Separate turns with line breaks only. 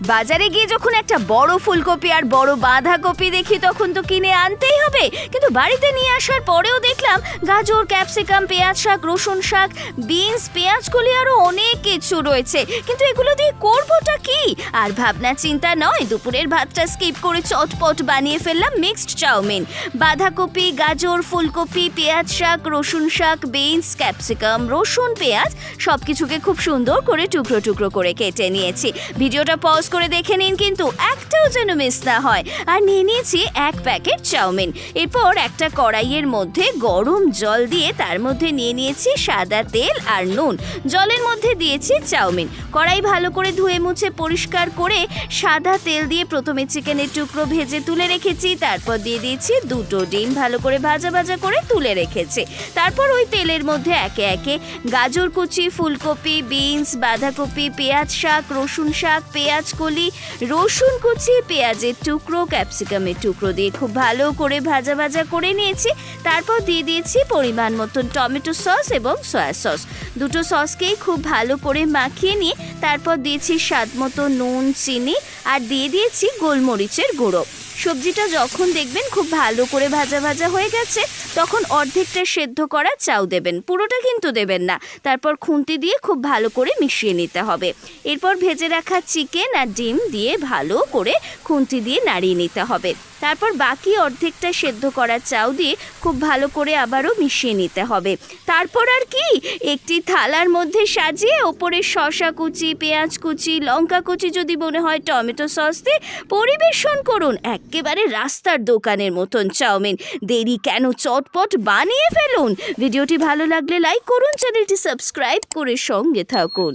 বাজারে গিয়ে যখন একটা বড় ফুলকপি আর বড় বাঁধাকপি দেখি, তখন তো কিনে আনতেই হবে। কিন্তু বাড়িতে নিয়ে আসার পরেও দেখলাম গাজর, ক্যাপসিকাম, পেঁয়াজ শাক, রসুন শাক, বিনস, পেঁয়াজগুলি আরও অনেক কিছু রয়েছে। কিন্তু এগুলো দিয়ে করবোটা কি? আর ভাবনা চিন্তা নয়, দুপুরের ভাতটা স্কিপ করে চটপট বানিয়ে ফেললাম মিক্সড চাউমিন। বাঁধাকপি, গাজর, ফুলকপি, পেঁয়াজ শাক, রসুন শাক বিনস ক্যাপসিকাম রসুন, পেঁয়াজ সব কিছুকে খুব সুন্দর করে টুকরো টুকরো করে কেটে নিয়েছি। ভিডিওটা পজ করে দেখে নিন কিন্তু একটাও যেন মিস না হয়। আর নিয়ে নিয়েছি এক প্যাকেট চাউমিন। এরপর একটা কড়াইয়ের মধ্যে গরম জল দিয়ে তার মধ্যে নিয়ে নিয়েছি সাদা তেল আর নুন। জলের মধ্যে দিয়েছি চাউমিন। কড়াই ভালো করে ধুয়ে মুছে পরিষ্কার করে সাদা তেল দিয়ে প্রথমে চিকেনের টুকরো ভেজে তুলে রেখেছি, তারপর দিয়ে দিয়েছি দুটো ডিম ভালো করে ভাজা ভাজা করে তুলে রেখেছি। তারপর ওই তেলের মধ্যে একে একে গাজর কুচি, ফুলকপি, বিনস, বাঁধাকপি, পেঁয়াজ শাক, রসুন শাক, পেঁয়াজ কলি, রসুন কুচি, পেঁয়াজের টুকরো, ক্যাপসিকামের টুকরো দিয়ে খুব ভালো করে ভাজা ভাজা করে নিয়েছি। তারপর দিয়ে দিয়েছি পরিমাণ মতন টমেটো সস এবং সয়া সস। দুটো সসকেই খুব ভালো করে মাখিয়ে নিয়ে তারপর দিয়েছি স্বাদ মতো নুন চিনি আর দিয়ে দিয়েছি গোলমরিচের গুঁড়ো। সবজিটা যখন দেখবেন খুব ভালো করে ভাজা ভাজা হয়ে গেছে, তখন অর্ধেকটা সেদ্ধ করা চাউ দেবেন। পুরোটা কিন্তু দেবেন না। তারপর খুন্তি দিয়ে খুব ভালো করে মিশিয়ে নিতে হবে। এরপর ভেজে রাখা চিকেন আর ডিম দিয়ে ভালো করে খুন্তি দিয়ে নাড়িয়ে নিতে হবে। তারপর বাকি অর্ধেকটা সেদ্ধ করা চাউ দিয়ে খুব ভালো করে আবারও মিশিয়ে নিতে হবে। তারপর আর কি, একটি থালার মধ্যে সাজিয়ে ওপরে শশা কুচি, পেঁয়াজ কুচি, লঙ্কা কুচি যদি মনে হয় টমেটো সস দিয়ে পরিবেশন করুন। একেবারে রাস্তার দোকানের মতন চাউমিন। দেরি কেন? চটপট বানিয়ে ফেলুন। ভিডিওটি ভালো লাগলে লাইক করুন, চ্যানেলটি সাবস্ক্রাইব করে সঙ্গে থাকুন।